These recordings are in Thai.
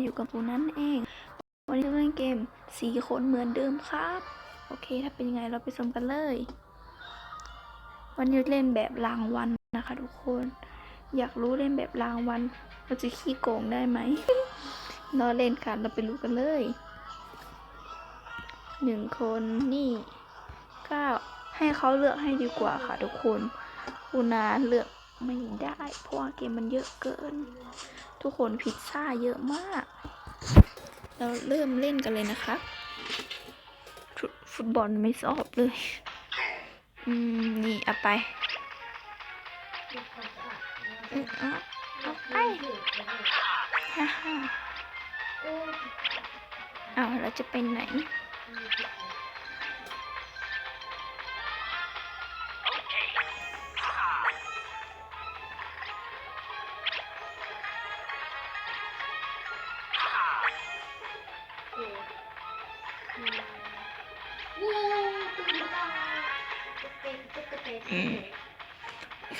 อยู่กับปูนั่นเอง วันนี้จะเล่นเกมสีคนเหมือนเดิมครับ โอเค ถ้าเป็นยังไงเราไปชมกันเลย วันนี้เล่นแบบรางวัลนะคะ ทุกคน อยากรู้เล่นแบบรางวัลเราจะขี้โกงได้ไหมรอเล่นค่ะเราไปรู้กันเลยหนึ่งคนนี่เก้าให้เขาเลือกให้ดีกว่าค่ะทุกคนปูนาเลือกไม่ได้ เพราะว่าเกมมันเยอะเกิน ทุกคนพิซซ่าเยอะมาก เราเริ่มเล่นกันเลยนะคะฟุตฟุตบอลไม่ชอบเลย อืม นี่เอาไปอืมเอาเอาไปฮ่าฮ่าเอาเราจะไปไหน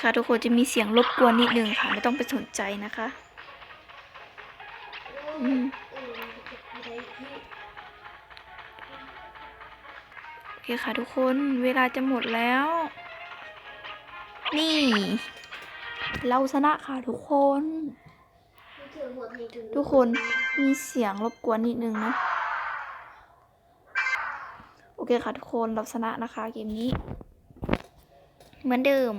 ค่ะทุกคนจะมีเสียงรบกวนนิดนึงค่ะ ไม่ต้องไปสนใจนะคะอืมโอเคค่ะทุกคนเวลาจะหมดแล้ว นี่ เราชนะค่ะทุกคน ทุกคนมีเสียงรบกวนนิดนึงนะ โอเคค่ะทุกคนเราชนะนะคะเกมนี้ เหมือนเดิม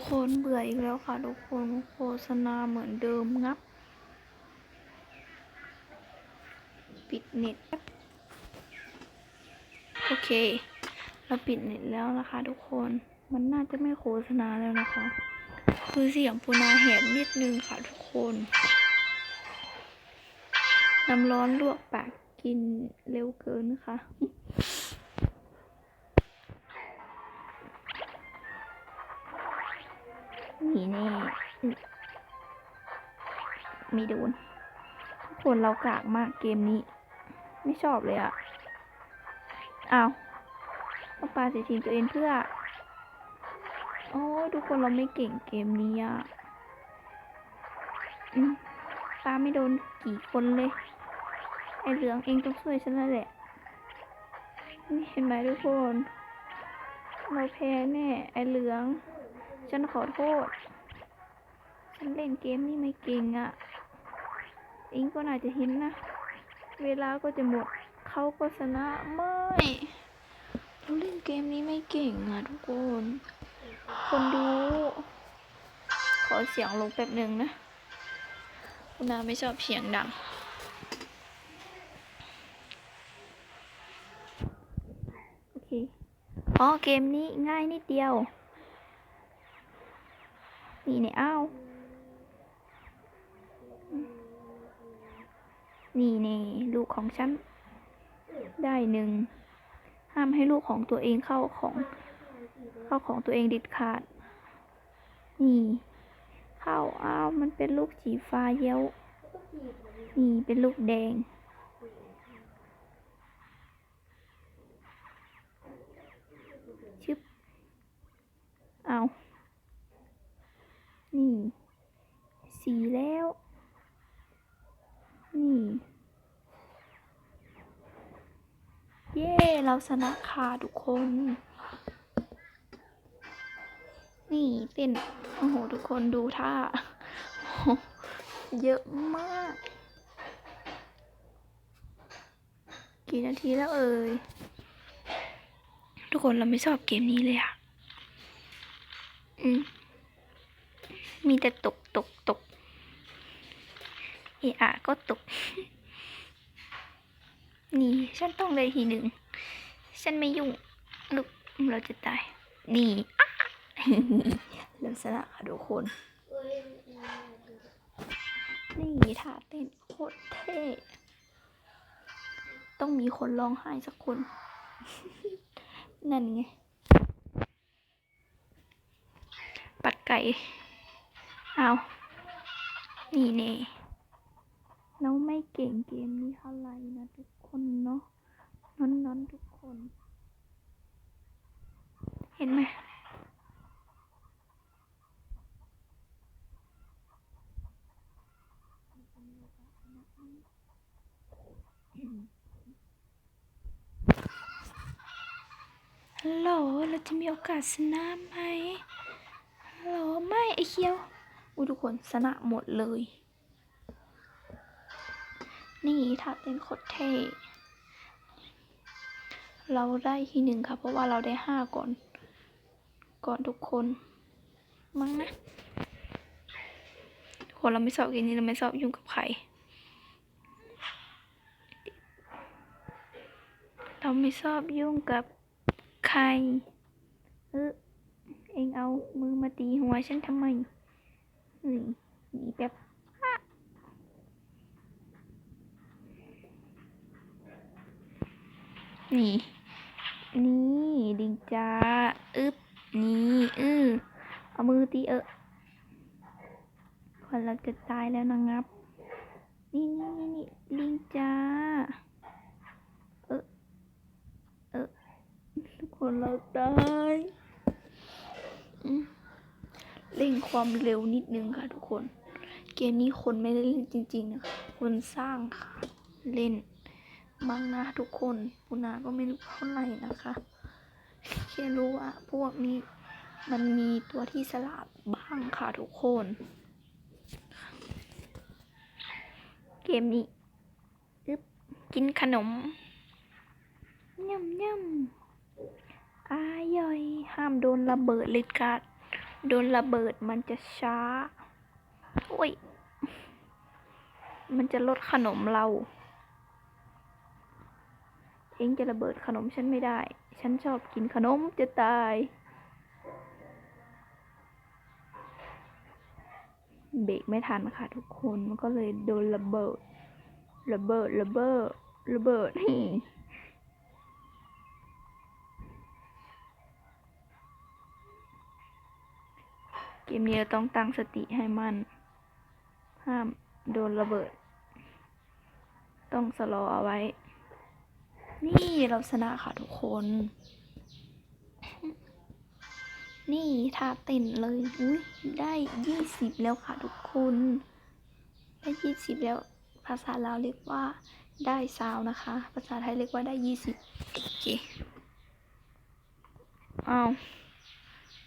ทุกคนเบื่ออีกแล้วค่ะ ทุกคนโฆษณาเหมือนเดิมงับ ปิดเน็ต โอเค เราปิดเน็ตแล้วนะคะ ทุกคนมันน่าจะไม่โฆษณาแล้วนะคะ คือเสียงปูนาแหบนิดนึงค่ะทุกคนน้ำร้อนลวกปากกินเร็วเกินนะคะ มีโดนทุกคนเรากากมากเกมนี้ ไม่ชอบเลยอะเอาต้องปาสีทีมตัวเองเพื่อ โอ้ยทุกคนเราไม่เก่งเกมนี้อะอืมปาไม่โดนกี่คนเลย ไอเหลืองเองต้องช่วยฉันแล้วแหละ นี่เห็นไหมทุกคน เราแพ้แน่ไอเหลือง ฉันขอโทษ ฉันเล่นเกมนี่ไม่เก่งอะ่ะเองก็น่าจะเห็นนะ เวลาก็จะหมด เขาก็ชนะไม่เราเล่นเกมนี้ไม่เก่งอะทุกคน คนดู ขอเสียงลงแป๊บหนึ่งนะคุณนาไม่ชอบเสียงดังโอเค อ๋อ เกมนี้ง่ายนิดเดียว นี่เนี่ยอ้าว นี่นี่ลูกของฉัน ได้หนึ่ง ห้ามให้ลูกของตัวเองเข้าของ เข้าของตัวเองด็ดขาด นี่เข้าอ้าวมันเป็นลูกสีฟ้าเย้วนี่เป็นลูกแดง ชึบ เอา นี่ สีแล้ว นี่ เย้ เราชนะค่ะทุกคน นี่เต้น โอ้โห ทุกคนดูท่า เยอะมาก กี่นาทีแล้วเอ่ย ทุกคนเราไม่ชอบเกมนี้เลยอะอืม มีแต่ตกตกตก เอะอะก็ตก นี่ ฉันต้องเลยทีหนึ่ง ฉันไม่ยุ่งลูกเราจะตาย นี่ลักษณะค่ะทุกคน นี่ท่าเต้นโคตรเท่ ต้องมีคนร้องไห้สักคน นั่นไง ปัดไก่ เอา นี่เน่ เราไม่เก่งเกมนี้เท่าไหร่นะทุกคนเนาะนอนนอนทุกคน เห็นไหมฮัลโหล เราจะมีโอกาสชนะไหมฮัลโหล ไม่ไอเคียวอุ้ทุกคนชนะหมดเลย นี่ถ้าเต้นโคตรเท่เราได้ที่หนึ่งค่ะ เพราะว่าเราได้ห้าก่อน ก่อนทุกคนมั้งนะคนเราไม่ชอบกินนี้เราไม่ชอบยุ่งกับใคร เราไม่ชอบยุ่งกับใคร เออเองเอามือมาตีหัวฉันทำไมนี่หนีแบบอะ นี่ นี่ดิงจ้าอึบนี่เออเอามือตีเออคนเราจะตายแล้วนะงับ นี่นี่นี่นี่ลิงจ้า เออเออทุกคนเราตายเร่งความเร็วนิดนึงค่ะทุกคน เกมนี้คนไม่ได้เล่นจริง ๆ นะคะ คนสร้างค่ะ เล่น บ้างนะทุกคนปุนาก็ไม่รู้เท่าไหร่นะคะแค่รู้ว่าพวกนี้มันมีตัวที่สลับบ้างค่ะทุกคน เกมนี้อึบกินขนมย่ำย่ำอายอยห้ามโดนระเบิดเลยกัดโดนระเบิดมันจะช้า โอ้ย มันจะลดขนมเรา เองจะระเบิดขนมฉันไม่ได้ ฉันชอบกินขนมจะตาย เบรกไม่ทันค่ะทุกคน มันก็เลยโดนระเบิด ระเบิด ระเบิด ระเบิดนี่เกมนี้เราต้องตั้งสติให้มัน ห้ามโดนระเบิด ต้องสโลเอาไว้ นี่เราชนะค่ะทุกคน นี่ท่าเต้นเลยอุ้ยได้ยี่สิบแล้วค่ะทุกคน ได้ยี่สิบแล้วภาษาลาวเรียกว่าได้ซาวนะคะ ภาษาไทยเรียกว่าได้ยี่สิบโอเคเอาว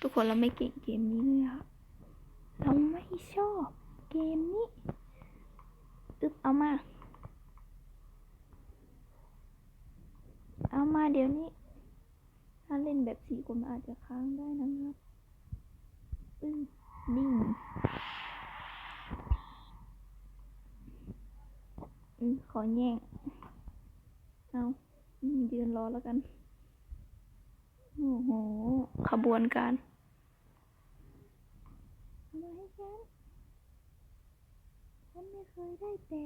ทุกคนเราไม่เก่งเกมนี้เลยค่ะเราไม่ชอบเกมนี้ อึบเอามา เอามาเดี๋ยวนี้ ถ้าเล่นแบบสี่คนมันอาจจะค้างได้นะครับอืมนิ่งอืมขอแย่ง เอาอืมยืนรอแล้วกัน โอ้โห ขบวนการมาให้ฉัน ฉันไม่เคยได้แตะ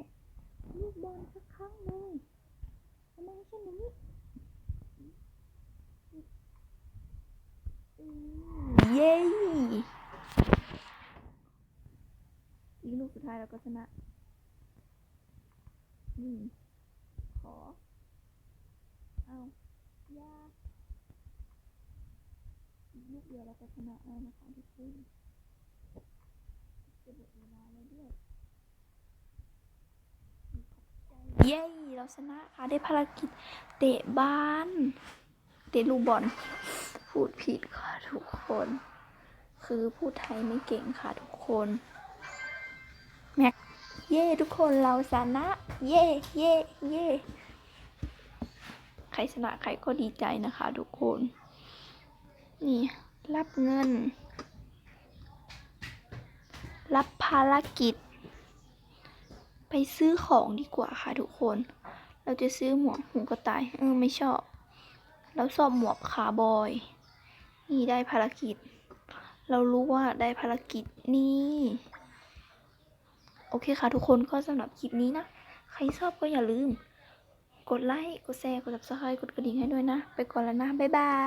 ลูกบอลสักครั้งเลยเอามาให้ฉันหน่อยนี้อืมเย้อีก ลูกสุดท้ายเราก็ชนะ นี่ ขอ เอายาลูกเดียวเราก็ชนะแล้วนะคะทุกคนจะหมดเวลาแล้วด้วยเย้ เราชนะค่ะ ได้ภารกิจเตะบ้าน เตะลูกบอล พูดผิดค่ะทุกคน คือพูดไทยไม่เก่งค่ะทุกคน แม็ก เย้ทุกคนเราชนะ เย้เย้เย้ใครชนะใครก็ดีใจนะคะทุกคน นี่ รับเงิน รับภารกิจ ไปซื้อของดีกว่าค่ะทุกคน เราจะซื้อหมวกหูกระต่าย เออไม่ชอบ เราชอบหมวกคาบอย นี่ได้ภารกิจ เรารู้ว่าได้ภารกิจนี่ อเคค่ะทุกคนก็สำหรับคลิปนี้นะ ใครชอบก็อย่าลืม กดไลค์ กดแชร์ กด subscribe กดกระดิ่งให้ด้วยนะ ไปก่อนแล้วนะ บ๊ายบาย